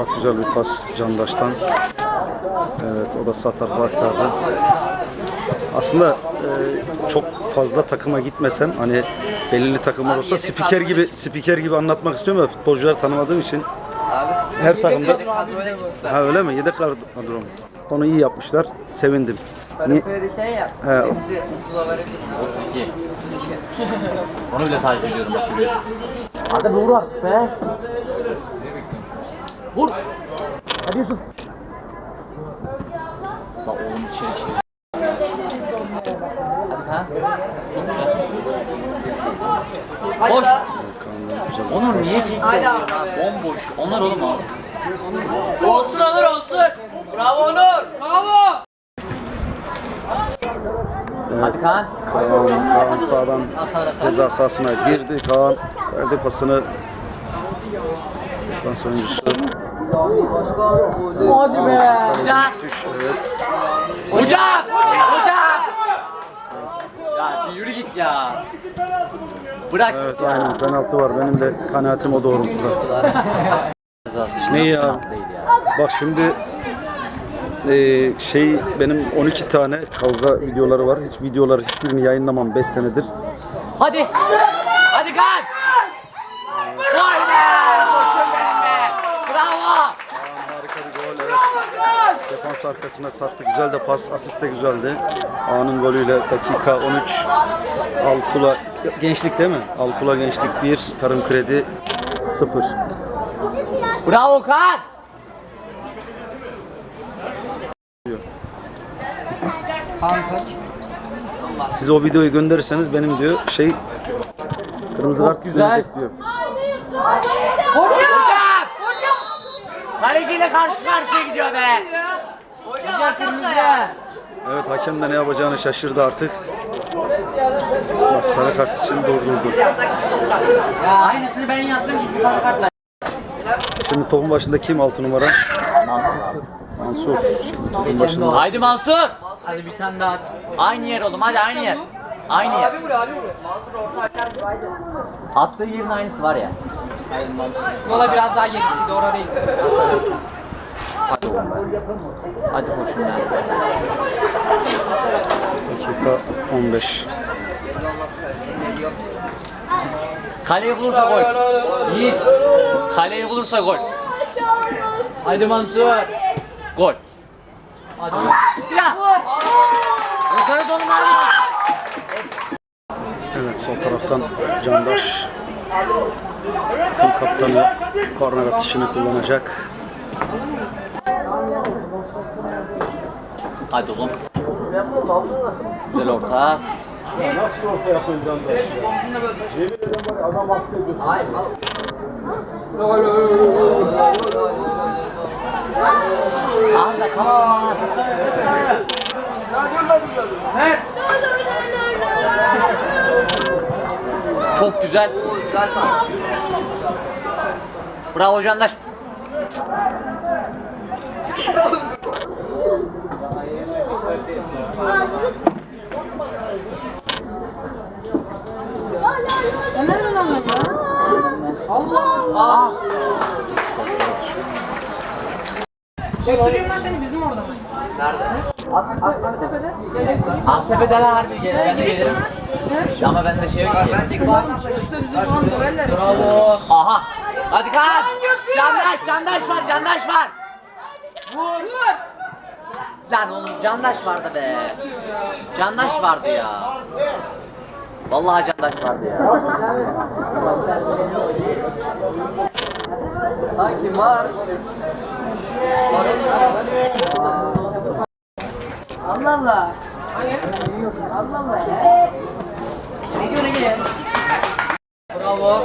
Bak güzel bir pas Candaş'tan. Evet o da sağ tarafa aktardı. Aslında e, çok fazla takıma gitmesem hani belirli takımlar olsa spiker gibi spiker gibi anlatmak istiyorum ya futbolcuları tanımadığım için her takımda ha öyle mi yedek kadro mu? Onu iyi yapmışlar. Sevindim. Ni- Böyle şey yap. He. Hepsi 30 overe çıktı. 32. Onu bile takip ediyorum. Hadi vur artık be. Vur. Hadi Yusuf. Bak oğlum içeri içeri. Hadi ha. Boş. Onur niye çekti? Haydi Arda be. Bomboş. Onlar oğlum abi. Olsun Onur olsun. Bravo Onur. Bravo. Hadi Kaan. Kaan, Kaan sağdan Atar atar. ceza sahasına girdi. Kaan verdi pasını. Defans oyuncusu. Hadi be. Düş evet. Hocam! Hocam! Ya bir yürü git ya. Bırak Evet aynen penaltı var. Benim de kanaatim o doğrultuda. Ne ya? Bak şimdi eee, şey benim 12 tane kavga videoları var. Hiç videoları hiçbirini yayınlamam 5 senedir. Hadi! Hadi Kaan! Vay be! Koçum benim be! Bravo! Harika bir gol Defans arkasına sarktı. Güzel de pas. Asist de güzeldi. Anın golüyle dakika 13. Alkula gençlik değil mi? Alkula gençlik 1, Tarım Kredi 0. Bravo Kaan! Siz o videoyu gönderirseniz benim diyor şey kırmızı kart silinecek diyor. Hocam! Kaleciyle karşı karşıya gidiyor be! Hocam kırmızı. Evet hakem de ne yapacağını şaşırdı artık. Bak sarı kart için durdurdu. Ya aynısını ben yaptım gitti sarı kartla. Şimdi topun başında kim 6 numara? Mansur. Şimdi topun başında. Haydi Mansur! Hadi bir tane daha at. Aynı yer oğlum hadi aynı yer. Aynı yer. Abi vuruyor abi vuruyor. Mansur orta açar mı? Haydi. Attığı yerin aynısı var ya. Mola biraz daha gerisiydi orada değil. Hadi oğlum be. Hadi koçum ya. Dakika 15. Kaleyi bulursa gol. Yiğit. Kaleyi bulursa gol. Hadi Mansur. Gol. Hadi. Ya. Oğlum abi. Evet sol taraftan Candaş. Takım kaptanı korner atışını kullanacak. Hadi oğlum. Güzel orta. Nasıl orta yapıyorsun Candaş? Yemin ederim var adam hasta ediyorsun. Arda kalma. Çok güzel. Güzel. Bravo Candaş. Götüreyim lan seni bizim orada mı? Nerede? Aktepe'de. Aktepe'den harbi gel. Ben de gelirim. Ama bende şey yok ki. Bence bu adam işte bizi şu an döverler. Bravo. Aha. Hadi kalk. Candaş, Candaş var, Candaş var. Vur. Vur. Lan oğlum Candaş vardı be. Candaş vardı ya. Vallahi Candaş vardı ya. Sanki var. Allah Allah. Allah Allah ya. Ne diyor ne diyor? Bravo.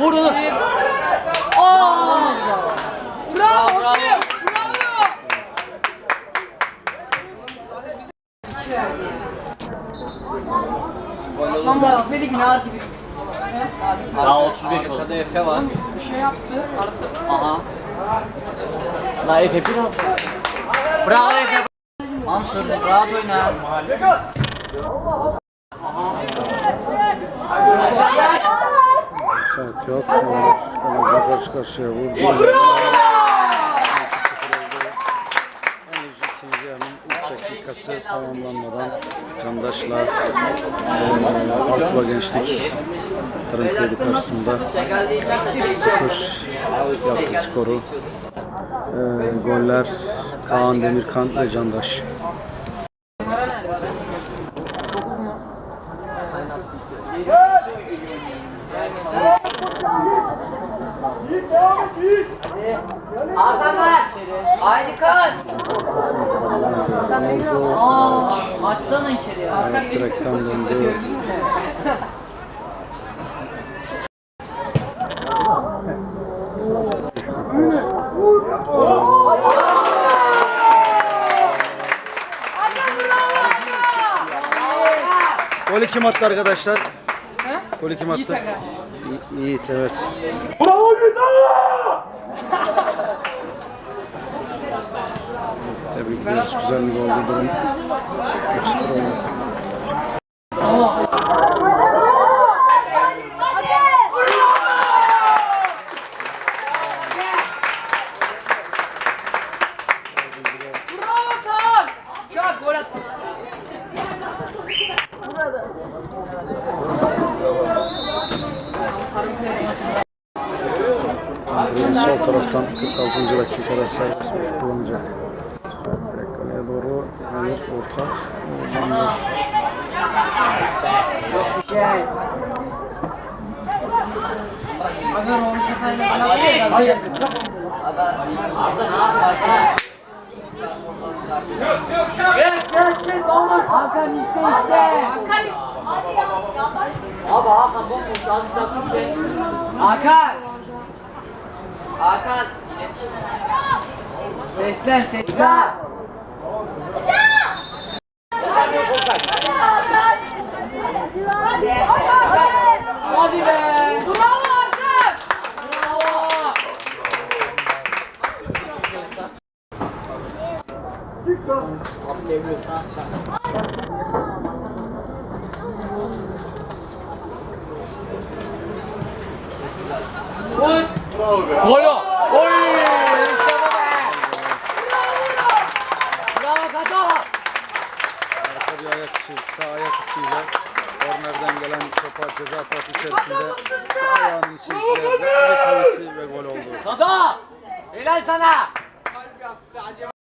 Vur onu. Aa! Tam da bitmedi ki ne artı bir. Daha 35 oldu. Arkada Efe var. Bir şey yaptı. Artı. Aha. La Efe biraz. Bravo Efe. Mansur rahat oyna. Sen Offside yok. Fenerbahçe karşı karşıya vurdu. 2-0 dakikası tamamlanmadan Candaş'la Altıva Gençlik Tarımköy'ü karşısında 2-0 yaptı skoru. Eee goller Kaan Demirkan ve Candaş. Arkadan. Haydi kan. Oldu. Aa, açsana içeri ya. Evet, direkten döndü. Golü kim attı arkadaşlar? Golü kim attı? Yiğit Aga. Yi- Yiğit evet. Tebrik ediyoruz. Güzel bir goldu durum. 3-0 oldu. Sol taraftan 46. dakikada serbest vuruş kullanacak. Hayır orta. Oradan boş. Aga Ron Şafay'la beraber Hayır. Arda ne yapıyorsun? Çık çık çık olmuş. Hakan iste iste. Hakan iste. Abi Hakan bomboş azıcık daha sürse. Hakan. Hakan. Seslen seslen. Hadi be. Bravo Hakan. Bravo. Abi devriyorsan. Gol. Gol o. Oy! İşte bu be. Bravo Kato. Arka bir ayak içi, içiyle kornerden gelen topa ceza sahası içerisinde sağ ayağının içerisinde ve kalesi ve gol oldu. Kato. Helal sana.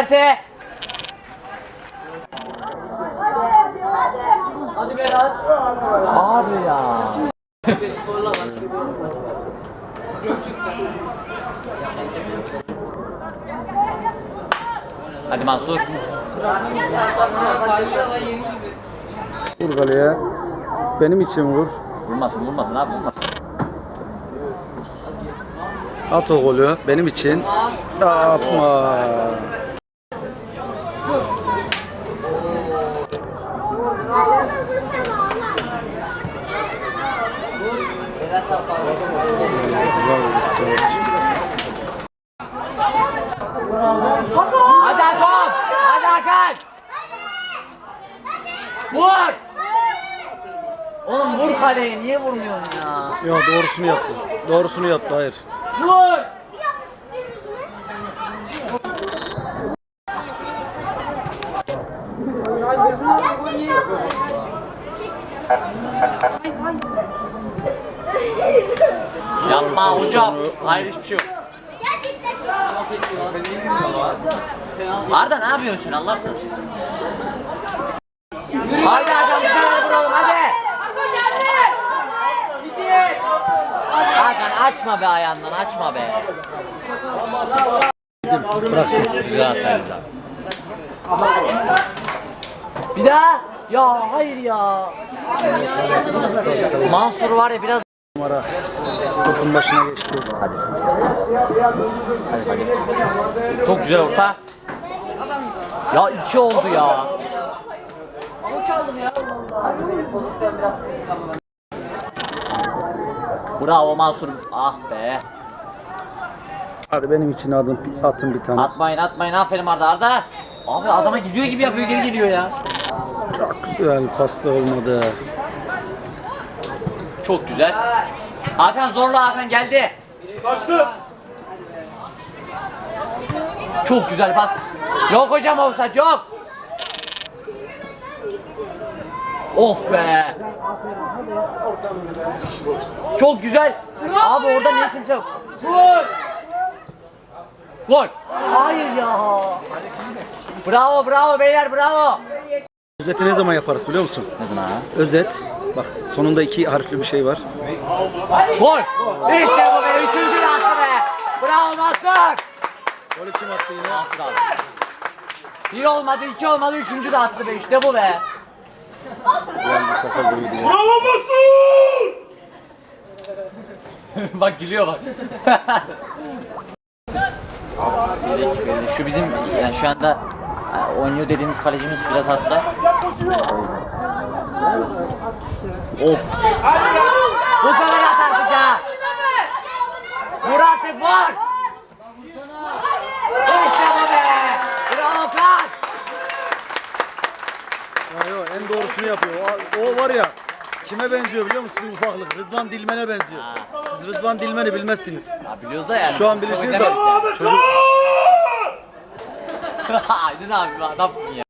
Verse. Hadi Berat. Abi ya. Hadi Mansur. Vur kaleye. Benim için vur. Vurmasın vurmasın abi vurmasın. At o golü. Benim için. Yapma. Güzel evet. Hadi Hakan. Hadi Hakan. Vur. Oğlum vur kaleye niye vurmuyorsun ya? Ya doğrusunu yaptı. Doğrusunu yaptı. Hayır. Vur. Yapma hocam. Hayır hiçbir şey yok. Arda ne yapıyorsun Allah aşkına? Haydi Hakan bir tane vuralım hadi. Hakan geldi. Bitir. Hakan açma be ayağından açma be. Güzel sayın Bir daha. Ya hayır ya. Mansur var ya biraz Numara. Topun başına geçti. çok güzel orta. Ya iki oldu ya. Bravo Mansur. Ah be. Hadi benim için adım, atın bir tane. Atmayın atmayın aferin Arda Arda. Abi adama gidiyor gibi yapıyor geri geliyor ya. Çok güzel pasta olmadı. Çok güzel. Hakan zorla Hakan geldi. Kaçtı. Çok güzel pas. Yok hocam offside yok. Of be. Çok güzel. Abi orada niye kimse yok? Gol. Gol. Hayır ya. Bravo bravo beyler bravo. Özeti ne zaman yaparız biliyor musun? Ne zaman ha? Özet. Bak sonunda iki harfli bir şey var. Gol. İşte bu be. Üçüncü de attı be. Bravo Mansur. Golü kim attı yine? Bir olmadı, iki olmadı, üçüncü de attı be. İşte bu be. Kafa ya. Bravo Masum. bak gülüyor bak. Şu bizim yani şu anda e, oynuyor dediğimiz kalecimiz biraz hasta. Of. Bu sefer at artık ya. Vur artık vur. İşte bu be. Bravo Kaan. Ya yo, en doğrusunu yapıyor. O, o var ya kime benziyor biliyor musun sizin ufaklık? Rıdvan Dilmen'e benziyor. Siz Rıdvan Dilmen'i bilmezsiniz. Ya biliyoruz da yani. Şu an bilirsiniz de çocuk. Aydın abi adamsın ya.